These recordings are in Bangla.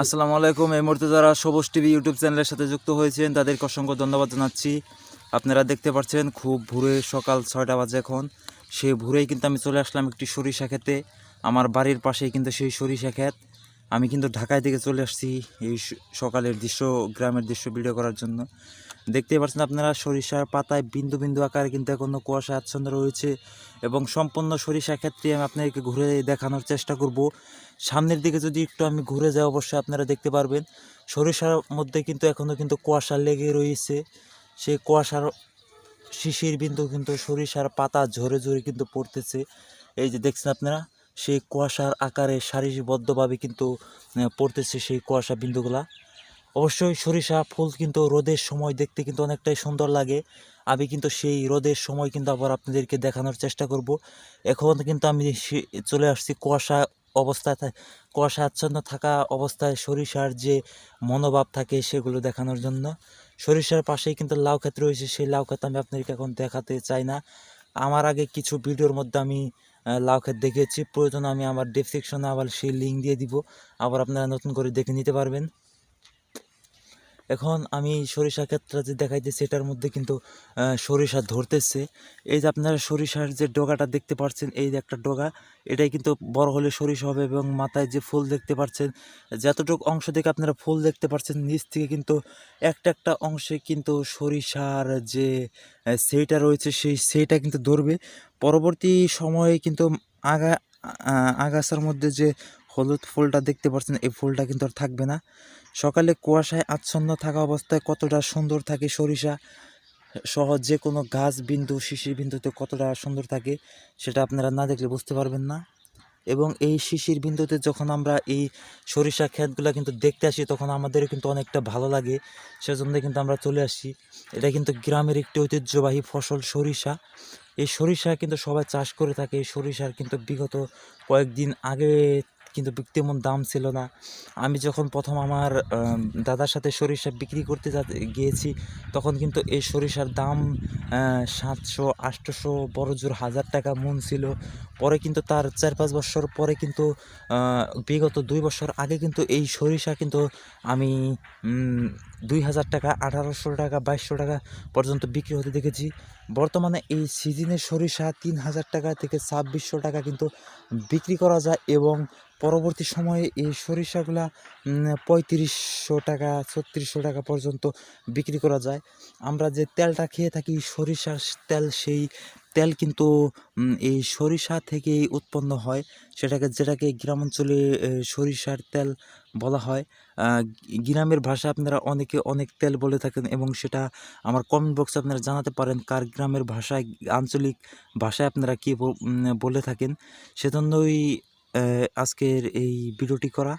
আসসালামু আলাইকুম। এই মুহূর্তে যারা সবুজ টিভি ইউটিউব চ্যানেলের সাথে যুক্ত হয়েছেন, তাদেরকে অসংখ্য ধন্যবাদ জানাচ্ছি। আপনারা দেখতে পাচ্ছেন, খুব ভোরে সকাল ছয়টা বাজে এখন। সেই ভোরেই কিন্তু আমি চলে আসলাম একটি সরিষা খেতে আমার বাড়ির পাশেই কিন্তু সেই সরিষা খেত আমি কিন্তু ঢাকায় থেকে চলে আসছি এই সকালের দৃশ্য, গ্রামের দৃশ্য ভিডিও করার জন্য। দেখতে পাচ্ছেন আপনারা, সরিষার পাতায় বিন্দু বিন্দু আকারে কিন্তু এখনও কুয়াশা আচ্ছন্ন রয়েছে এবং সম্পূর্ণ সরিষা ক্ষেত্রে আমি আপনাদেরকে ঘুরে দেখানোর চেষ্টা করব। সামনের দিকে যদি একটু আমি ঘুরে যাই, অবশ্যই আপনারা দেখতে পারবেন, সরিষার মধ্যে কিন্তু এখনও কিন্তু কুয়াশা লেগে রয়েছে। সেই কুয়াশার শিশির বিন্দু কিন্তু সরিষার পাতা ঝরে ঝরে কিন্তু পড়তেছে। এই যে দেখছেন আপনারা, সেই কুয়াশার আকারে সারিবদ্ধভাবে কিন্তু পড়তেছে সেই কুয়াশা বিন্দুগুলা। অবশ্যই সরিষা ফুল কিন্তু রোদের সময় দেখতে কিন্তু অনেকটাই সুন্দর লাগে। আমি কিন্তু সেই রোদের সময় কিন্তু আবার আপনাদেরকে দেখানোর চেষ্টা করব। এখন কিন্তু আমি চলে আসছি কুয়াশা অবস্থায় কুয়াশা আচ্ছন্ন থাকা অবস্থায় সরিষার যে মনোভাব থাকে সেগুলো দেখানোর জন্য। সরিষার পাশেই কিন্তু লাউ ক্ষেত রয়েছে, সেই লাউ ক্ষেত আমি আপনাদেরকে এখন দেখাতে চাই না। আমার আগে কিছু ভিডিওর মধ্যে আমি লাউ ক্ষেত দেখিয়েছি প্রয়োজন আমি আমার ডেসক্রিপশনে আবার সেই লিঙ্ক দিয়ে দিব। আবার আপনারা নতুন করে দেখে নিতে পারবেন। এখন আমি সরিষা ক্ষেত্রে যে দেখাইতেছি, এটার মধ্যে কিন্তু সরিষা ধরতেছে। এই যে আপনারা সরিষার যে ডগাটা দেখতে পাচ্ছেন এই যে একটা ডগা, এটাই কিন্তু বড় হলে সরিষা হবে এবং মাথায় যে ফুল দেখতে পাচ্ছেন যতটুকু অংশ থেকে আপনারা ফুল দেখতে পাচ্ছেন নিচ থেকে কিন্তু একটা একটা অংশে কিন্তু সরিষার যে সেইটা রয়েছে, সেই সেইটা কিন্তু ধরবে। পরবর্তী সময়ে কিন্তু আগা আগাছার মধ্যে যে হলুদ ফুলটা দেখতে পাচ্ছেন এই ফুলটা কিন্তু আর থাকবে না। সকালে কুয়াশায় আচ্ছন্ন থাকা অবস্থায় কতটা সুন্দর থাকে সরিষা সহ যে কোনো গাছ বিন্দু, শিশির বিন্দুতে কতটা সুন্দর থাকে সেটা আপনারা না দেখলে বুঝতে পারবেন না। এবং এই শিশির বিন্দুতে যখন আমরা এই সরিষা ক্ষেতগুলো কিন্তু দেখতে আসি, তখন আমাদের কিন্তু অনেকটা ভালো লাগে। সেজন্য কিন্তু আমরা চলে আসি। এটা কিন্তু গ্রামের একটি ঐতিহ্যবাহী ফসল সরিষা। এই সরিষা কিন্তু সবাই চাষ করে থাকে। এই সরিষার কিন্তু বিগত কয়েকদিন আগে কিন্তু তেমন দাম ছিল না। আমি যখন প্রথম আমার দাদার সাথে সরিষা বিক্রি করতে গিয়েছি, তখন কিন্তু এই সরিষার দাম সাতশো আটশোশো বড় জোর হাজার টাকা মন ছিল। পরে কিন্তু তার চার পাঁচ বছর পরে কিন্তু বিগত দুই বছর আগে কিন্তু এই সরিষা কিন্তু আমি দুই হাজার টাকা, আঠারোশো টাকা, বাইশশো টাকা পর্যন্ত বিক্রি হতে দেখেছি। বর্তমানে এই সিজনের সরিষা তিন হাজার টাকা থেকে ছাব্বিশশো টাকা কিন্তু বিক্রি করা যায় এবং পরবর্তী সময়ে এই সরিষাগুলা পঁয়ত্রিশশো টাকা, ছত্রিশশো টাকা পর্যন্ত বিক্রি করা যায়। আমরা যে তেলটা খেয়ে থাকি, সরিষার তেল, সেই তেল কিন্তু এই সরিষা থেকেই উৎপন্ন হয়। সেটাকে, যেটাকে গ্রাম অঞ্চলে সরিষার তেল বলা হয়। গ্রামের ভাষা আপনারা অনেকে অনেক তেল বলে থাকেন এবং সেটা আমার কমেন্ট বক্সে আপনারা জানাতে পারেন কার গ্রামের ভাষায়, আঞ্চলিক ভাষায় আপনারা কী বলে থাকেন। সেজন্যই আজকের এই ভিডিওটি করা।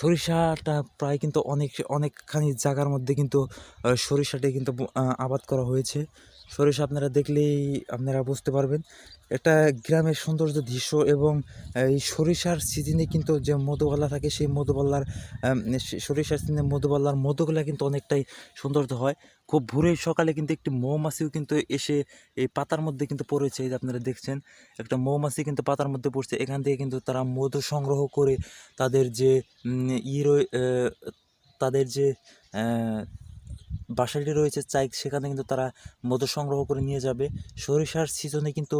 সরিষাটা প্রায় কিন্তু অনেক, অনেকখানি জায়গার মধ্যে কিন্তু সরিষাটি কিন্তু আবাদ করা হয়েছে। সরিষা আপনারা দেখলেই আপনারা বুঝতে পারবেন। এটা গ্রামের সৌন্দর্য দৃশ্য এবং এই সরিষার সিজনে কিন্তু যে মধুবাল্লা থাকে সেই মধুবাল্লার সরিষার সিজনে মধুবাল্লার মধুগুলা কিন্তু অনেকটাই সৌন্দর্য হয়। খুব ভোরে সকালে কিন্তু একটি মৌমাছিও কিন্তু এসে এই পাতার মধ্যে কিন্তু পড়েছে যে আপনারা দেখছেন একটা মৌমাছি কিন্তু পাতার মধ্যে পড়ছে। এখান থেকে কিন্তু তারা মধু সংগ্রহ করে তাদের যে উম, ই রয়ে আহ, তাদের যে বাসাটি রয়েছে চাই, সেখানে কিন্তু তারা মধু সংগ্রহ করে নিয়ে যাবে। সরিষার সিজনে কিন্তু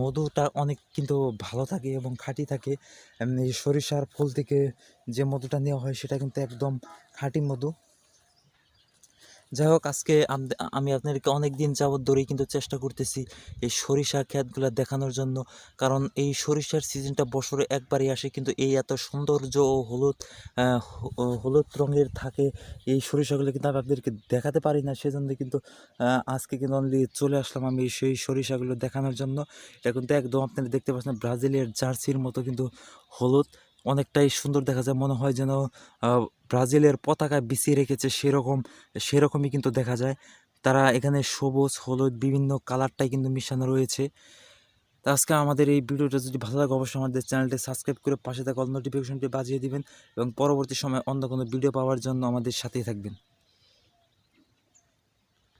মধুটা অনেক কিন্তু ভালো থাকে এবং খাঁটি থাকে। সরিষার ফুল থেকে যে মধুটা নেওয়া হয়, সেটা কিন্তু একদম খাঁটি মধু। যাই হোক, আজকে আমি আপনাদেরকে অনেক দিন যাবৎ ধরেই কিন্তু চেষ্টা করতেছি এই সরিষা ক্ষেতগুলো দেখানোর জন্য। কারণ এই সরিষার সিজনটা বছরে একবারই আসে, কিন্তু এই এত সৌন্দর্য ও হলুদ হলুদ রঙের থাকে, এই সরিষাগুলো কিন্তু আমি আপনাদেরকে দেখাতে পারি না। সেজন্য কিন্তু আজকে কিন্তু অনলি চলে আসলাম আমি সেই সরিষাগুলো দেখানোর জন্য। এটা কিন্তু একদম আপনারা দেখতে পাচ্ছেন, ব্রাজিলের জার্সির মতো কিন্তু হলুদ। অনেকটাই সুন্দর দেখা যায়। মনে হয় যেন ব্রাজিলের পতাকা বিছিয়ে রেখেছে সেরকম, সেরকমই কিন্তু দেখা যায়। তারা এখানে সবুজ, হলুদ, বিভিন্ন কালারটাই কিন্তু মিশানো রয়েছে। তা আজকে আমাদের এই ভিডিওটা যদি ভালো লাগে, অবশ্যই আমাদের চ্যানেলটি সাবস্ক্রাইব করে পাশে থাকা নোটিফিকেশনটি বাজিয়ে দিবেন এবং পরবর্তী সময় অন্য কোনো ভিডিও পাওয়ার জন্য আমাদের সাথেই থাকবেন।